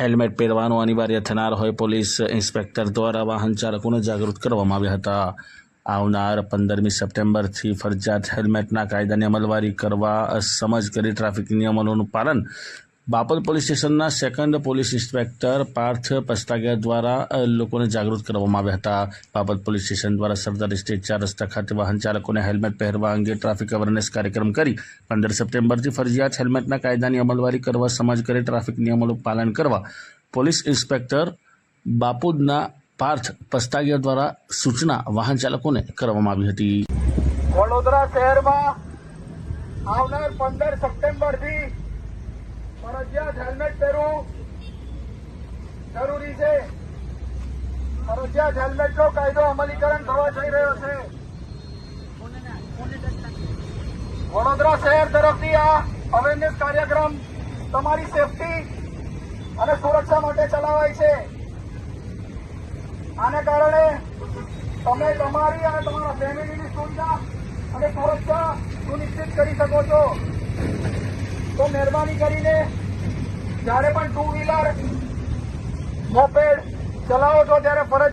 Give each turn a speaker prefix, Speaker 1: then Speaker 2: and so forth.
Speaker 1: Helmet પહેરવાનું અનિવાર્ય થનાર હોય પોલીસ ઇન્સ્પેક્ટર દ્વારા વાહન ચાલકોને જાગૃત કરવામાં આવ્યા હતા. આવનાર પંદરમી સપ્ટેમ્બરથી ફરજિયાત હેલ્મેટના કાયદાની અમલવારી કરવા સમજ કરી ટ્રાફિક નિયમોનું પાલન બાપત પોલીસ સ્ટેશનના second police inspector Parth Pastagiya દ્વારા અ, લોકોને જાગૃત કરવામાં આવ્યા હતા બાપત પોલીસ સ્ટેશન દ્વારા સરદાર સ્ટેટ ચાર રસ્તા ખાતે વાહન ચાલકોને હેલ્મેટ પહેરવા અંગે ટ્રાફિક અવેરનેસ કાર્યક્રમ કરી પંદર સપ્ટેમ્બરથી ફરજિયાત હેલ્મેટના કાયદાની અમલવારી કરવા સમાજ કરી ટ્રાફિક નિયમોનું પાલન કરવા પોલીસ ઇન્સ્પેક્ટર બાપુદના પાર્થ પસ્તાગિયા દ્વારા સૂચના વાહન ચાલકોને કરવામાં આવી હતી
Speaker 2: વડોદરા શહેરમાં આવનાર પંદર સપ્ટેમ્બરથી ફરજિયાત હેલ્મેટ પહેરવું જરૂરી છે. ફરજિયાત હેલ્મેટનો કાયદો અમલીકરણ થવા જઈ રહ્યો છે. વડોદરા શહેર તરફથી આ અવેરનેસ કાર્યક્રમ તમારી સેફટી અને સુરક્ષા માટે ચલાવાય છે. આને કારણે તમે તમારી અને તમારા ફેમિલીની સુવિધા અને સુરક્ષા સુનિશ્ચિત કરી શકો છો. તો મહેરબાની કરીને જ્યારે પણ ટુ વ્હીલર મોપેડ ચલાવો છો ત્યારે ફરજ